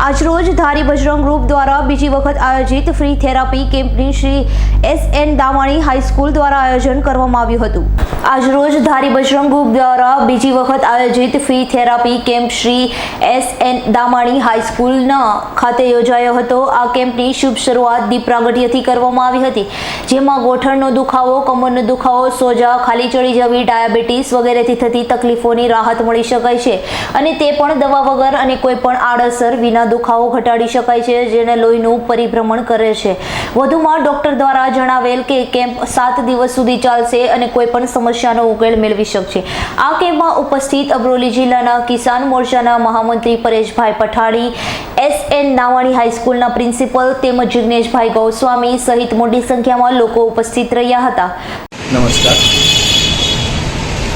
આજરોજ ધારી બજરંગ ગ્રુપ દ્વારા બીજી વખત આયોજિત free therapy કેમ્પની Shri S N Damani high school દ્વારા આયોજન કરવામાં આવ્યું હતું. આજરોજ ધારી બજરંગ ગ્રુપ દ્વારા બીજી વખત આયોજિત free therapy camp Shri S N Damani હાઈસ્કૂલના ખાતે યોજાયો હતો. આ કેમ્પની શુભ શરૂઆત દીપ પ્રાગટ્યથી કરવામાં આવી હતી, જેમાં ગોઠણનો દુખાવો, કમરનો દુખાવો, સોજા, ખાલી ચડી જવી, ડાયાબિટીસ વગેરેથી થતી તકલીફોની રાહત મળી શકાય છે અને તે પણ દવા વગર અને કોઈ પણ આડઅસર વિના દુખાવો ઘટાડી શકાય છે, જેને લોહીનું પરિભ્રમણ કરે છે. વધુમાં ડોક્ટર દ્વારા જણાવેલ કે કેમ્પ સાત દિવસ સુધી ચાલશે અને કોઈ પણ સમસ્યાનો ઉકેલ મેળવી શકશે. આ કેમ્પમાં ઉપસ્થિત અબરોલી જિલ્લાના કિસાન મોરચાના મહામંત્રી પરેશભાઈ પઠાણી, એસ એન નાવાણી હાઈસ્કૂલના પ્રિન્સિપલ તેમજ જિગ્નેશભાઈ ગૌસ્વામી સહિત મોટી સંખ્યામાં લોકો ઉપસ્થિત રહ્યા હતા. નમસ્કાર.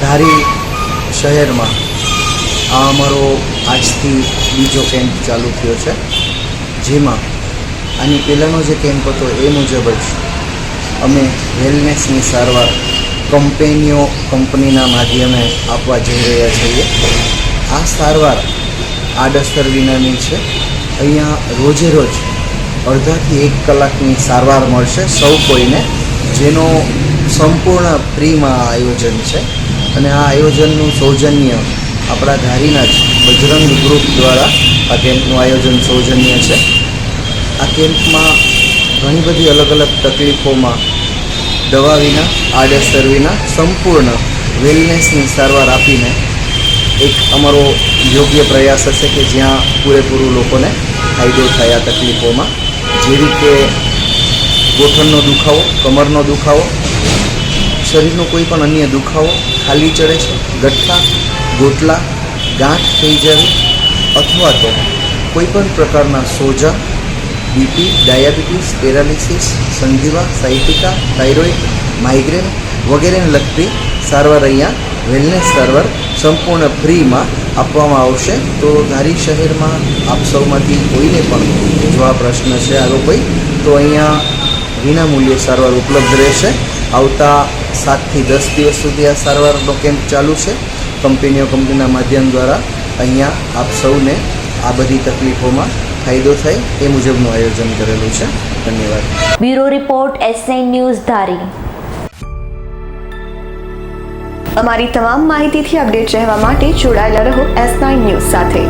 ધારી શહેરમાં આ અમારો આજથી બીજો કેમ્પ ચાલુ થયો છે, જેમાં આની પહેલાંનો જે કેમ્પ હતો એ મુજબ જ અમે વેલનેસની સારવાર કંપનીઓ કંપનીના માધ્યમે આપવા જઈ રહ્યા છીએ. આ સારવાર આડઅસર વિનાની છે. અહીંયા રોજે રોજ અડધાથી એક કલાકની સારવાર મળશે સૌ કોઈને, જેનો સંપૂર્ણ ફ્રીમાં આયોજન છે. અને આ આયોજનનું સૌજન્ય આપણા ધારીના જ બજરંગ ગ્રુપ દ્વારા આ કેમ્પનું આયોજન સૌજન્ય છે. આ કેમ્પમાં ઘણી બધી અલગ અલગ તકલીફોમાં દવા વિના, આડેસર વિના સંપૂર્ણ વેલનેસની સારવાર આપીને એક અમારો યોગ્ય પ્રયાસ હશે કે જ્યાં પૂરેપૂરું લોકોને ફાયદો થાય આ તકલીફોમાં. જેવી કે ગોઠણનો દુખાવો, કમરનો દુખાવો, શરીરનો કોઈ પણ અન્ય દુખાવો ખાલી ચડે છે ગઠ્ઠા ગોટલા, ગાંઠ થઈ જવી અથવા તો કોઈ પણ પ્રકારના સોજા, બીપી, ડાયાબિટીસ, પેરાલિસિસ, સંધિવા સાયટિકા થાઇરોઇડ, માઇગ્રેન વગેરેને લગતી સારવાર અહીંયા વેલનેસ સારવાર સંપૂર્ણ ફ્રીમાં આપવામાં આવશે. તો ધારી શહેરમાં આપ સૌમાંથી કોઈને પણ જો આ પ્રશ્ન છે આવો કોઈ, તો અહીંયા વિના મૂલ્યે સારવાર ઉપલબ્ધ રહેશે. આવતા સાતથી દસ દિવસ સુધી આ સારવારનો કેમ્પ ચાલુ છે. કંપનીઓ કંપનીના માધ્યમ દ્વારા અહીંયા આપ સૌને આ બધી તકલીફોમાં ફાયદો થાય એ મુજબનું આયોજન કરેલું છે. ધન્યવાદ. Bureau report S news Dhari. અમારી તમામ માહિતીથી અપડેટ રહેવા માટે જોડાયેલા રહો એસ નાઇન ન્યૂઝ સાથે.